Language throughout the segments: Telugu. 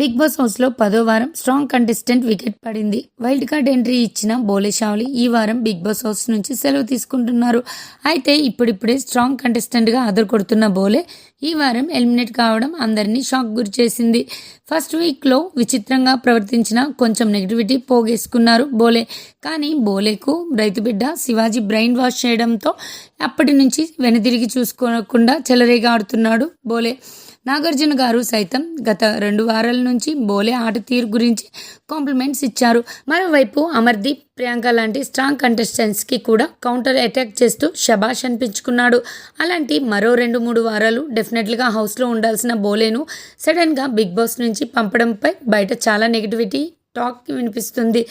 బిగ్ బాస్ హౌస్లో పదో వారం స్ట్రాంగ్ కంటెస్టెంట్ వికెట్ పడింది. వైల్డ్ కార్డ్ ఎంట్రీ ఇచ్చిన బోలే షావ్లి ఈ వారం బిగ్ బాస్ హౌస్ నుంచి సెలవు తీసుకుంటున్నారు. అయితే ఇప్పుడిప్పుడే స్ట్రాంగ్ కంటెస్టెంట్గా కొడుతున్న బోలే ఈ వారం ఎలిమినేట్ కావడం అందరినీ షాక్ గురి చేసింది. ఫస్ట్ వీక్లో విచిత్రంగా ప్రవర్తించిన కొంచెం నెగిటివిటీ పోగేసుకున్నారు బోలే. కానీ బోలేకు రైతు బిడ్డ శివాజీ బ్రెయిన్ వాష్ చేయడంతో అప్పటి నుంచి వెనుదిరిగి చూసుకోకుండా చెలరేగా ఆడుతున్నాడు బోలే. నాగార్జున గారు సైతం గత రెండు వారాల నుంచి బోలే ఆట తీరు గురించి కాంప్లిమెంట్స్ ఇచ్చారు. మరోవైపు అమర్దీప్ ప్రియాంక లాంటి స్ట్రాంగ్ కంటెస్టెంట్స్కి కూడా కౌంటర్ అటాక్ చేస్తూ షబాష్ అనిపించుకున్నాడు. అలాంటి మరో రెండు మూడు వారాలు డెఫినెట్లీగా హౌస్లో ఉండాల్సిన బోలేను సడన్గా బిగ్ బాస్ నుంచి పంపడంపై బయట చాలా నెగిటివిటీ టాక్ వినిపిస్తుంది.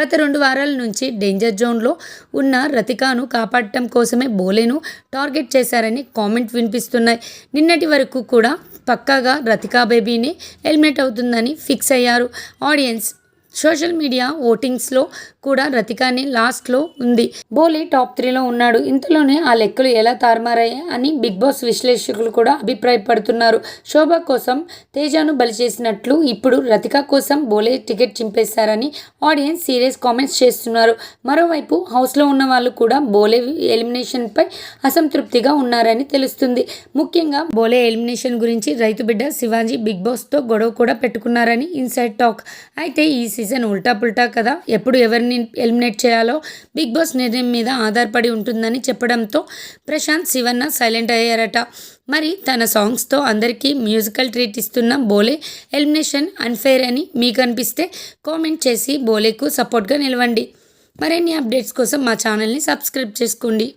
గత రెండు వారాల నుంచి డేంజర్ జోన్లో ఉన్న రతికాను కాపాడటం కోసమే బోలేను టార్గెట్ చేశారని కామెంట్ వినిపిస్తున్నాయి. నిన్నటి వరకు కూడా పక్కాగా రతికా బేబీని ఎలిమినేట్ అవుతుందని ఫిక్స్ అయ్యారు. ఆడియన్స్ సోషల్ మీడియా ఓటింగ్స్లో కూడా రతికాని లాస్ట్లో ఉంది. బోలీ టాప్ త్రీలో ఉన్నాడు. ఇంతలోనే ఆ లెక్కలు ఎలా తారుమారాయి అని బిగ్ బాస్ విశ్లేషకులు కూడా అభిప్రాయపడుతున్నారు. శోభ కోసం తేజాను బలి చేసినట్లు ఇప్పుడు రతిక కోసం బోలే టికెట్ చింపేశారని ఆడియన్స్ సీరియస్ కామెంట్స్ చేస్తున్నారు. మరోవైపు హౌస్లో ఉన్న వాళ్ళు కూడా బోలే ఎలిమినేషన్పై అసంతృప్తిగా ఉన్నారని తెలుస్తుంది. ముఖ్యంగా బోలే ఎలిమినేషన్ గురించి రైతు బిడ్డ శివాజీ బిగ్ బాస్తో గొడవ కూడా పెట్టుకున్నారని ఇన్సైడ్ టాక్. అయితే ఈ సీజన్ ఉల్టా పుల్టా కదా. ఎప్పుడు ఎవరిని ఎవరిని ఎలిమినేట్ చేయాలో బిగ్ బాస్ నిర్ణయం మీద ఆధారపడి ఉంటుందని చెప్పడంతో ప్రశాంత్ శివన్న సైలెంట్ అయ్యారట. మరి తన సాంగ్స్తో అందరికీ మ్యూజికల్ ట్రీట్ ఇస్తున్న బోలే ఎలిమినేషన్ అన్ఫేర్ అని మీకు అనిపిస్తే కామెంట్ చేసి బోలేకు సపోర్ట్గా నిలవండి. మరిన్ని అప్డేట్స్ కోసం మా ఛానల్ని సబ్స్క్రైబ్ చేసుకోండి.